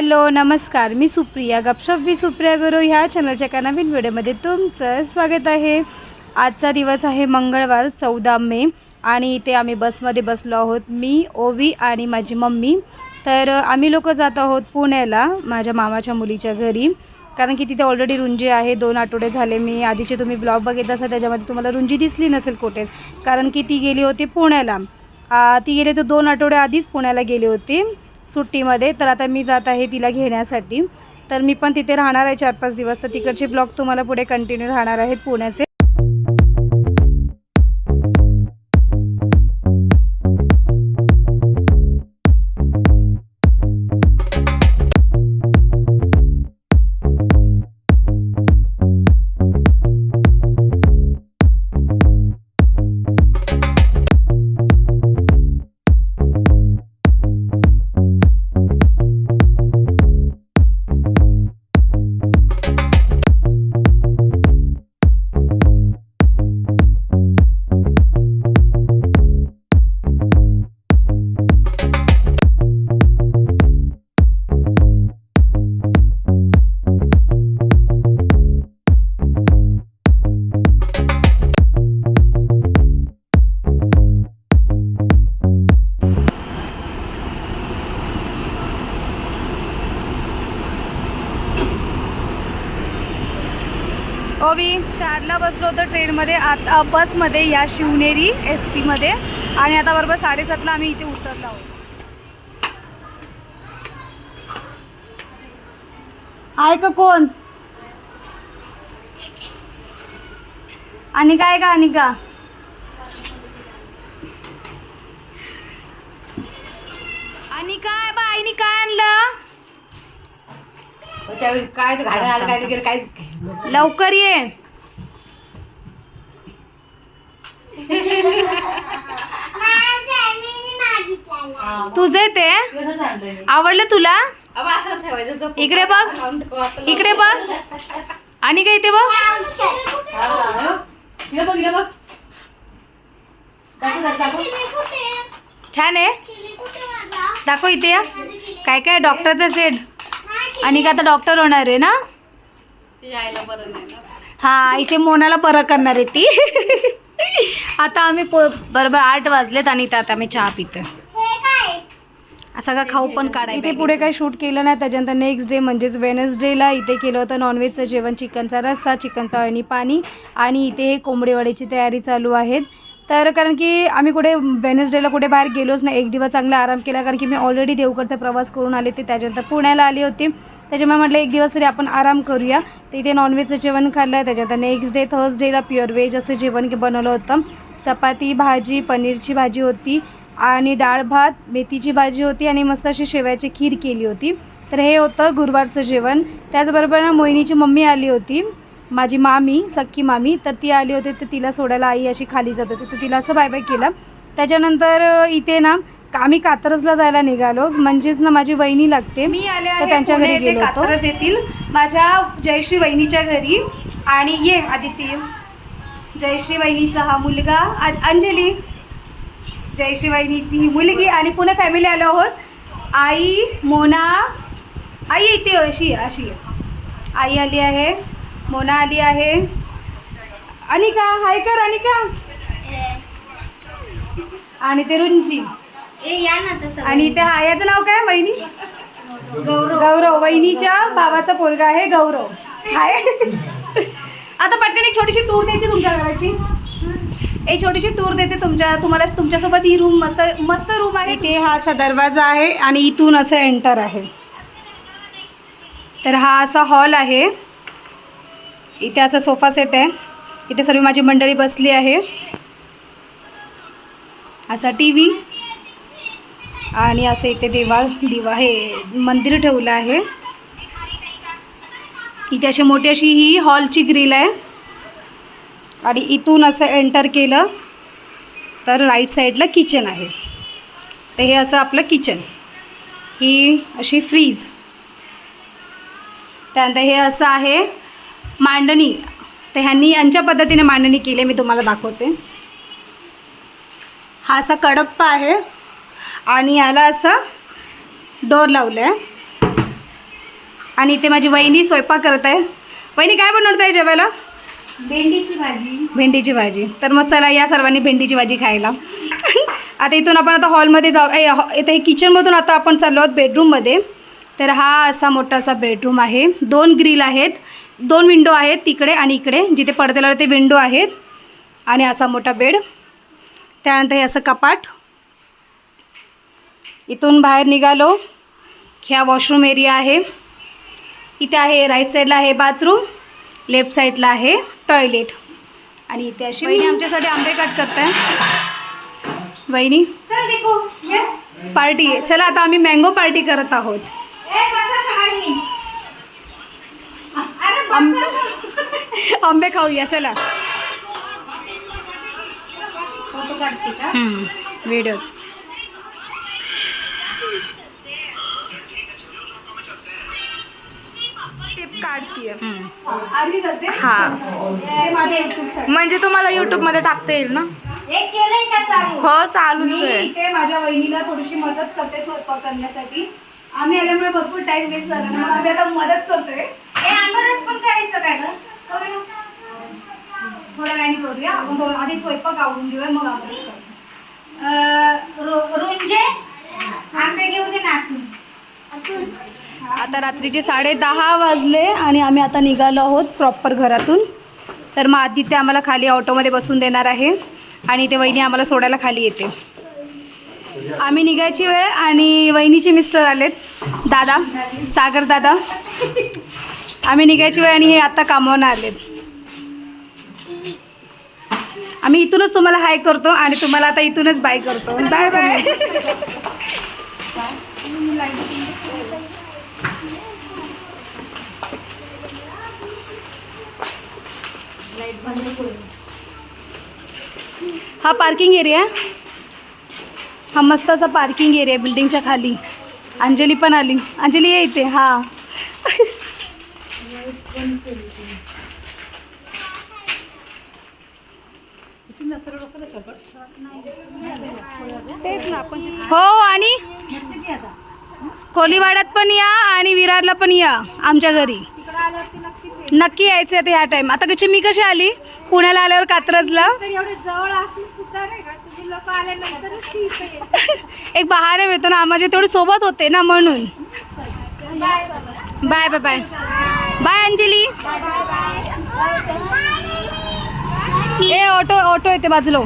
Hello नमस्कार. मी सुप्रिया. गपशप मी सुप्रिया गुरु ह्या चॅनलच्या एका नवीन व्हिडिओमध्ये तुमचं स्वागत आहे. आजचा दिवस आहे मंगळवार चौदा मे आणि इथे आम्ही बसमध्ये बसलो आहोत मी ओवी आणि माझी मम्मी. तर आम्ही लोक जात आहोत पुण्याला माझ्या मामाच्या मुलीच्या घरी. कारण की तिथे ऑलरेडी रुंजी आहे. दोन आठवडे झाले. मी आधीचे तुम्ही ब्लॉग बघितला असाल त्याच्यामध्ये तुम्हाला रुंजी दिसली नसेल कुठेच. कारण की ती गेली होती पुण्याला. ती गेली तर दोन आठवडे आधीच पुण्याला गेली होती. सुट्टीमध्ये. तर आता मी जात आहे तिला घेण्यासाठी. तर मी पण तिथे राहणार आहे चार पाच दिवस. तर तिकडचे ब्लॉग तुम्हाला पुढे कंटिन्यू राहणार आहेत पुण्याचे. मी चारला बसलो होतो ट्रेनमध्ये. आता बसमध्ये या शिवनेरी एस टीमध्ये आणि आता बरोबर साडेसातला आम्ही इथे उतरलो आहोत. आहे का कोण? आणि काय का आणि का आणि काय बाईनी काय आणलं त्यावेळी काय घालून आलं काय काहीच लवकर ये. तुझे ते? आवडलं तुला? असं ठेवायचं जो इकडे बघ. इकडे बघ. आणि काय इथे बघ. छान आहे. दाखव इथे. या काय काय? डॉक्टरचा सेट. आणि का आता डॉक्टर होणार आहे ना? हा इथे मोनाला बरं करणार आहे ती. आता आम्ही पो बरोबर आठ वाजलेत आणि इथं आता आम्ही चहा पितोय. सगळं खाऊ पण काढाय इथे पुढे काही शूट केलं नाही त्याच्यानंतर नेक्स्ट डे म्हणजेच वेनसडेला इथे केलं होतं नॉनव्हेजचं जेवण चिकनचा रस्सा चिकनचा आणि पाणी आणि इथे कोंबडीवाडीची तयारी चालू आहेत. तर कारण की आम्ही कुठे वेनसडेला कुठे बाहेर गेलोच नाही एक दिवस चांगला आराम केला कारण की मी ऑलरेडी देवकडचा प्रवास करून आले ते त्याच्यानंतर पुण्याला आली होती. त्याच्यामुळे म्हटलं एक दिवस तरी आपण आराम करूया. तर इथे नॉनव्हेजचं जेवण खाल्लं त्याच्यानंतर नेक्स्ट डे थर्सडेला प्युअर व्हेज असं जेवण बनवलं होतं. चपाती भाजी पनीरची भाजी होती आणि डाळ भात मेथीची भाजी होती आणि मस्त अशी शेवयाची खीर केली होती. तर हे होतं गुरुवारचं जेवण. त्याचबरोबर ना मोहिनीची मम्मी आली होती माझी मामी सख्खी मामी. तर ती आली होती तर तिला सोडायला आई अशी खाली जात होती. तर तिला असं बाय बाय केलं. त्याच्यानंतर इथे ना आम्ही कात्रजला जायला निघालो. म्हणजेच ना माझी वहिनी लागते. मी आले तर त्यांच्या घरी गेलो कात्रज येथील माझ्या जयश्री वहिनीच्या घरी. आणि ये आदित्य जयश्री वहिनीचा हा मुलगा अंजली. जयश्री वहिनीची ही मुलगी आणि पुन्हा फॅमिली आलो आहोत. आई मोना. आई हो, अशी अशी. आहे. आई आली आहे. मोना आली आहे. अनिका हाय कर अनिका. आणि ते रुंजी. आणि इथे हा याचं नाव काय वहिनी? गौरव. गौरव. वहिनीच्या भावाचा पोरगा आहे गौरव. हाय. आता पटकन एक छोटीशी टूर द्यायची तुमच्या घराची. एक छोटीशी टूर देते तुमच्या तुम्हाला तुमच्यासोबत ही रूम मस्त मस्त रूम आहे. इथे हा असा दरवाजा आहे आणि इथून असं एंटर आहे. तर हा असा हॉल आहे. इथे असा सोफा सेट आहे. इथे सर्व माझी मंडळी बसली आहे. असा टी व्ही आणि असं इथे देवाळ दिवा हे मंदिर ठेवलं आहे. इथे अशी मोठी अशी ही हॉलची ग्रिल आहे. आणि इथून असं एंटर केलं तर राईट साईडला किचन आहे. तर हे असं आपलं किचन ही अशी फ्रीज त्यानंतर हे असं आहे मांडणी. तर ह्यांनी यांच्या पद्धतीने मांडणी केली मी तुम्हाला दाखवते. हा असा कडप्पा आहे. आणि याला असं डोर लावलं आहे आणि इथे माझी वहिनी स्वयंपाक करत आहे. वहिनी काय बनवत आहे जेवायला? भेंडीची भाजी. भेंडीची भाजी. तर मग चला या सर्वांनी भेंडीची भाजी खायला. आता इथून आपण आता हॉलमध्ये जाऊ हॉ- इथे किचनमधून आता आपण चाललो आहोत बेडरूममध्ये. तर हा असा मोठा असा बेडरूम आहे. दोन ग्रिल आहेत. दोन विंडो आहेत तिकडे आणि इकडे. जिथे पडद्याला ते विंडो आहेत. आणि असा मोठा बेड. त्यानंतर हे असं कपाट. इथून बाहेर निघालो. ह्या वॉशरूम एरिया आहे. इथे आहे राईट साईडला आहे बाथरूम लेफ्ट साईडला आहे टॉयलेट आणि इथे अशी वहिनी आमच्यासाठी आंबे कट करताय. वहिनी? चल देखो ये. पार्टी आहे. चला आता आम्ही मँगो पार्टी करत आहोत. आंबे खाऊया चला. फोटो काढतीये हा. म्हणजे तुम्हाला युट्यूबमध्ये टाकता येईल ना? हे केलंय का चालू? हो चालूच आहे. माझ्या वहिनीला थोडीशी मदत करते स्वयंपाक करण्यासाठी. आम्ही आल्यामुळे भरपूर टाइम वेस्ट झाला. म्हणून आम्ही आता मदत करतोय. हे आंबरस पण करायचं काय करूया. थोड्या वेळाने करूया. आपण थोडं आधी स्वयंपाक आवडून घेऊया मग अभ्यास करू. रुंजे आंबे घेऊन दे ना आतून. आता रात्रीचे साडे दहा वाजले आणि आम्ही आता निघालो आहोत प्रॉपर घरातून. तर मग आदित्य आम्हाला खाली ऑटोमध्ये बसून देणार आहे आणि ते वहिनी आम्हाला सोडायला खाली येते. आम्ही निघायची वेळ आणि वहिनीचे मिस्टर आलेत. दादा सागर दादा. आम्ही निघायची वेळ आणि हे आत्ता कामावून आलेत. आम्ही इथूनच तुम्हाला हाय करतो आणि तुम्हाला आता इथूनच बाय करतो. Bye bye. हा पार्किंग एरिया. हा मस्त असा पार्किंग एरिया बिल्डिंगच्या खाली. अंजली पण आली. अंजली ये इथे. हा. तेच ना आपण हो आणि? कोलीवाड्यात पण या आणि विरारला पण या आमच्या घरी. नक्की यायचं आता ह्या टाइम आता कशी मी कशी आली? पुण्याला आल्यावर कात्रजला. येते. एक बहाणे मिळतो ना माझे तेवढे सोबत होते ना म्हणून. Bye. Bye bye bye. Bye Anjali. ए ऑटो ऑटो येते बाजूला.